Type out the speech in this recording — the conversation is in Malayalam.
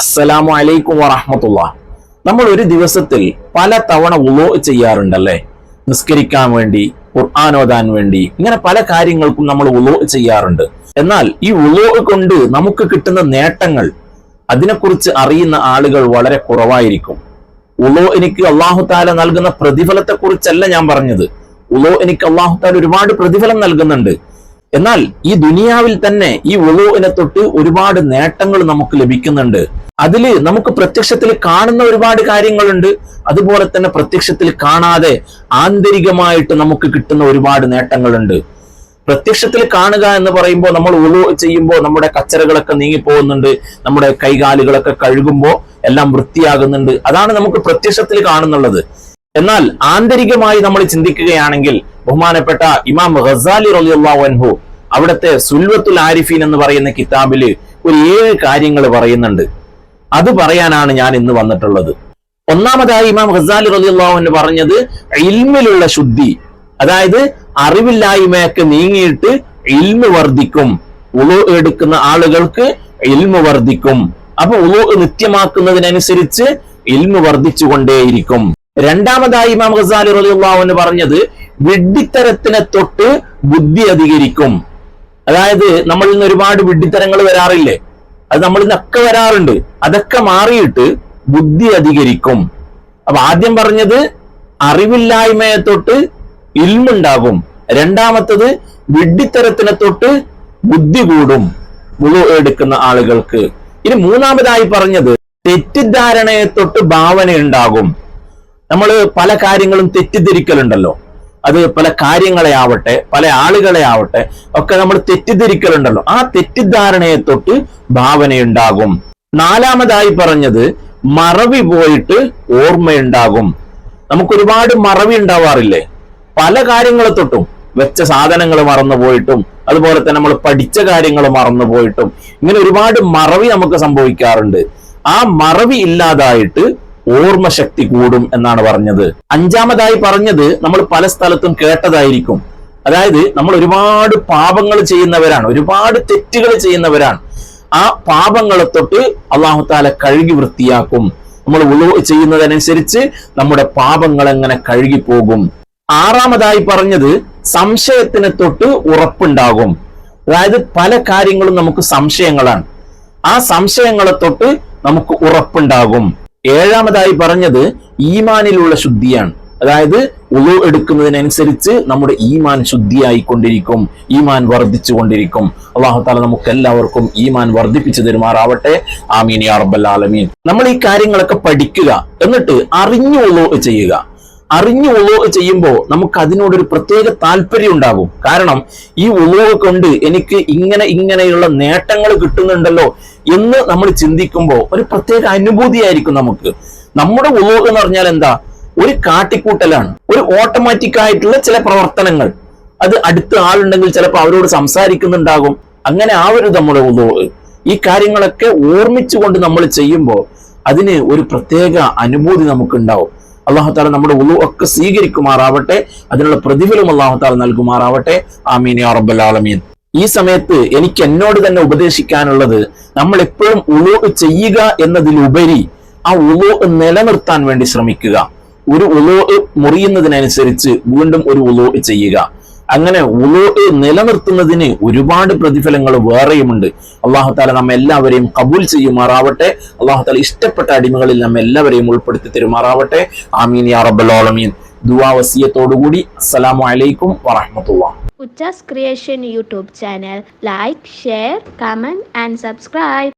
അസ്സലാമു അലൈക്കും വറഹമത്തുള്ള. നമ്മൾ ഒരു ദിവസത്തിൽ പല തവണ ഉളോ ചെയ്യാറുണ്ടല്ലേ? നിസ്കരിക്കാൻ വേണ്ടി ഖുർആൻ ഓതാൻ വേണ്ടി ഇങ്ങനെ പല കാര്യങ്ങൾക്കും നമ്മൾ ഉളോ ചെയ്യാറുണ്ട്. എന്നാൽ ഈ ഉളോ കൊണ്ട് നമുക്ക് കിട്ടുന്ന നേട്ടങ്ങൾ അതിനെക്കുറിച്ച് അറിയുന്ന ആളുകൾ വളരെ കുറവായിരിക്കും. ഉളോ എനിക്ക് അള്ളാഹു താല നൽകുന്ന പ്രതിഫലത്തെക്കുറിച്ചല്ല ഞാൻ പറഞ്ഞത്. ഉളോ എനിക്ക് അള്ളാഹു താല ഒരുപാട് പ്രതിഫലം നൽകുന്നുണ്ട്. എന്നാൽ ഈ ദുനിയാവിൽ തന്നെ ഈ ഉളുവിനെ തൊട്ട് ഒരുപാട് നേട്ടങ്ങൾ നമുക്ക് ലഭിക്കുന്നുണ്ട്. അതിൽ നമുക്ക് പ്രത്യക്ഷത്തിൽ കാണുന്ന ഒരുപാട് കാര്യങ്ങളുണ്ട്. അതുപോലെ തന്നെ പ്രത്യക്ഷത്തിൽ കാണാതെ ആന്തരികമായിട്ട് നമുക്ക് കിട്ടുന്ന ഒരുപാട് നേട്ടങ്ങളുണ്ട്. പ്രത്യക്ഷത്തിൽ കാണുക എന്ന് പറയുമ്പോൾ നമ്മൾ ഉളു ചെയ്യുമ്പോൾ നമ്മുടെ കച്ചറകളൊക്കെ നീങ്ങിപ്പോകുന്നുണ്ട്. നമ്മുടെ കൈകാലുകളൊക്കെ കഴുകുമ്പോൾ എല്ലാം വൃത്തിയാകുന്നുണ്ട്. അതാണ് നമുക്ക് പ്രത്യക്ഷത്തിൽ കാണുന്നുള്ളത്. എന്നാൽ ആന്തരികമായി നമ്മൾ ചിന്തിക്കുകയാണെങ്കിൽ ബഹുമാനപ്പെട്ട ഇമാം ഖസാലി അൻഹു അവിടുത്തെ സുൽവത്തുൽ ആരിഫീൻ എന്ന് പറയുന്ന കിതാബിൽ ഒരു ഏഴ് കാര്യങ്ങൾ പറയുന്നുണ്ട്. അത് പറയാനാണ് ഞാൻ ഇന്ന് വന്നിട്ടുള്ളത്. ഒന്നാമതായി ഇമാം ഖസാലി അൻഹു പറഞ്ഞത് ഇൽമിലുള്ള ശുദ്ധി അതായത് അറിവില്ലായ്മയൊക്കെ നീങ്ങിയിട്ട് ഇൽമ് വർദ്ധിക്കും. ഉളു എടുക്കുന്ന ആളുകൾക്ക് ഇൽമ് വർദ്ധിക്കും. അപ്പൊ ഉളു നിത്യമാക്കുന്നതിനനുസരിച്ച് ഇൽമ് വർദ്ധിച്ചുകൊണ്ടേയിരിക്കും. രണ്ടാമതായി ഇമാം ഖസാലി അൻഹു പറഞ്ഞത് വിഡ്ഢിത്തരത്തിനെ തൊട്ട് ബുദ്ധി അധികരിക്കും. അതായത് നമ്മളിൽ നിന്ന് ഒരുപാട് വിഡ്ഢിത്തരങ്ങൾ വരാറില്ലേ? അത് നമ്മൾ ഇന്നൊക്കെ വരാറുണ്ട്. അതൊക്കെ മാറിയിട്ട് ബുദ്ധി അധികരിക്കും. അപ്പൊ ആദ്യം പറഞ്ഞത് അറിവില്ലായ്മയെ തൊട്ട് ഇൽമുണ്ടാകും. രണ്ടാമത്തത് വിഡ്ഢിത്തരത്തിനെ തൊട്ട് ബുദ്ധി കൂടും. മുഴു എടുക്കുന്ന ആളുകൾക്ക്. ഇനി മൂന്നാമതായി പറഞ്ഞത് തെറ്റിദ്ധാരണയെ തൊട്ട് ഭാവന ഉണ്ടാകും നമ്മൾ പല കാര്യങ്ങളും തെറ്റിദ്ധരിക്കലുണ്ടല്ലോ. അത് പല കാര്യങ്ങളെ ആവട്ടെ പല ആളുകളെ ആവട്ടെ ഒക്കെ നമ്മൾ തെറ്റിദ്ധരിക്കലുണ്ടല്ലോ. ആ തെറ്റിദ്ധാരണയെ തൊട്ട് ഭാവനയുണ്ടാകും. നാലാമതായി പറഞ്ഞത് മറവി പോയിട്ട് ഓർമ്മയുണ്ടാകും. നമുക്ക് ഒരുപാട് മറവി ഉണ്ടാവാറില്ലേ? പല കാര്യങ്ങളെ തൊട്ടും. വെച്ച സാധനങ്ങൾ മറന്നു പോയിട്ടും അതുപോലെ തന്നെ നമ്മൾ പഠിച്ച കാര്യങ്ങൾ മറന്നു പോയിട്ടും. ഇങ്ങനെ ഒരുപാട് മറവി നമുക്ക് സംഭവിക്കാറുണ്ട്. ആ മറവി ഇല്ലാതായിട്ട് ഓർമ്മശക്തി കൂടും എന്നാണ് പറഞ്ഞത്. അഞ്ചാമതായി പറഞ്ഞത് നമ്മൾ പല സ്ഥലത്തും കേട്ടതായിരിക്കും. അതായത് നമ്മൾ ഒരുപാട് പാപങ്ങൾ ചെയ്യുന്നവരാണ് ഒരുപാട് തെറ്റുകൾ ചെയ്യുന്നവരാണ്. ആ പാപങ്ങളെ തൊട്ട് അള്ളാഹു താല കഴുകി വൃത്തിയാക്കും. നമ്മൾ ഉളു ചെയ്യുന്നതനുസരിച്ച് നമ്മുടെ പാപങ്ങൾ എങ്ങനെ കഴുകി പോകും ആറാമതായി പറഞ്ഞത് സംശയത്തിനെ തൊട്ട് ഉറപ്പുണ്ടാകും. അതായത് പല കാര്യങ്ങളും നമുക്ക് സംശയങ്ങളാണ്. ആ സംശയങ്ങളെ തൊട്ട് നമുക്ക് ഉറപ്പുണ്ടാകും. ഏഴാമതായി പറഞ്ഞത് ഈമാനിലുള്ള ശുദ്ധിയാണ്. അതായത് ഉളു എടുക്കുന്നതിനനുസരിച്ച് നമ്മുടെ ഈമാൻ ശുദ്ധിയായിക്കൊണ്ടിരിക്കും ഈമാൻ വർദ്ധിച്ചു കൊണ്ടിരിക്കും അള്ളാഹു താല നമുക്ക് എല്ലാവർക്കും ഈമാൻ വർദ്ധിപ്പിച്ചു തരുമാറാവട്ടെ. ആമീൻ യാ റബ്ബൽ ആലമീൻ. നമ്മൾ ഈ കാര്യങ്ങളൊക്കെ പഠിക്കുക എന്നിട്ട് അറിഞ്ഞു ഉളു ചെയ്യുക. അറിഞ്ഞു ഉളവ് ചെയ്യുമ്പോൾ നമുക്ക് അതിനോടൊരു പ്രത്യേക താല്പര്യം ഉണ്ടാകും കാരണം ഈ ഉളവ് കൊണ്ട് എനിക്ക് ഇങ്ങനെ ഇങ്ങനെയുള്ള നേട്ടങ്ങൾ കിട്ടുന്നുണ്ടല്ലോ എന്ന് നമ്മൾ ചിന്തിക്കുമ്പോൾ ഒരു പ്രത്യേക അനുഭൂതിയായിരിക്കും നമുക്ക്. നമ്മുടെ ഉളവ് എന്ന് പറഞ്ഞാൽ എന്താ? ഒരു കാട്ടിക്കൂട്ടലാണ്. ഒരു ഓട്ടോമാറ്റിക് ആയിട്ടുള്ള ചില പ്രവർത്തനങ്ങൾ. അത് അടുത്ത ആളുണ്ടെങ്കിൽ ചിലപ്പോൾ അവരോട് സംസാരിക്കുന്നുണ്ടാകും. അങ്ങനെ ആവരുത് നമ്മുടെ ഉളവ്. ഈ കാര്യങ്ങളൊക്കെ ഓർമ്മിച്ചുകൊണ്ട് നമ്മൾ ചെയ്യുമ്പോൾ അതിന് ഒരു പ്രത്യേക അനുഭൂതി നമുക്കുണ്ടാവും. അള്ളാഹു താല നമ്മുടെ ഉളു ഒക്കെ സ്വീകരിക്കുമാറാവട്ടെ അതിനുള്ള പ്രതിഫലം അള്ളാഹു താല നൽകുമാറാവട്ടെ. ആമീൻ യാ റബ്ബൽ ആലമീൻ. ഈ സമയത്ത് എനിക്ക് എന്നോട് തന്നെ ഉപദേശിക്കാനുള്ളത് നമ്മൾ എപ്പോഴും ഉളു ചെയ്യുക എന്നതിലുപരി ആ ഉളു നിലനിർത്താൻ വേണ്ടി ശ്രമിക്കുക. ഒരു ഉളു മുറിയുന്നതിനനുസരിച്ച് വീണ്ടും ഒരു ഉളു ചെയ്യുക. അങ്ങനെ ഉളു നിലനിർത്തുന്നതിന് ഒരുപാട് പ്രതിഫലങ്ങൾ വേറെയുമുണ്ട്. അള്ളാഹു താല നമ്മ എല്ലാവരെയും കബൂൽ ചെയ്യുമാറാവട്ടെ. അള്ളാഹു താല ഇഷ്ടപ്പെട്ട അടിമകളിൽ നമ്മ എല്ലാവരെയും ഉൾപ്പെടുത്തി തരുമാറാവട്ടെ. ആമീൻ യാ റബ്ബൽ ആലമീൻ. ദുവാ വസിയത്തോടുകൂടി അസ്സലാമു അലൈക്കും വറഹമത്തുള്ള Uchas creation YouTube channel. Like share comment and subscribe.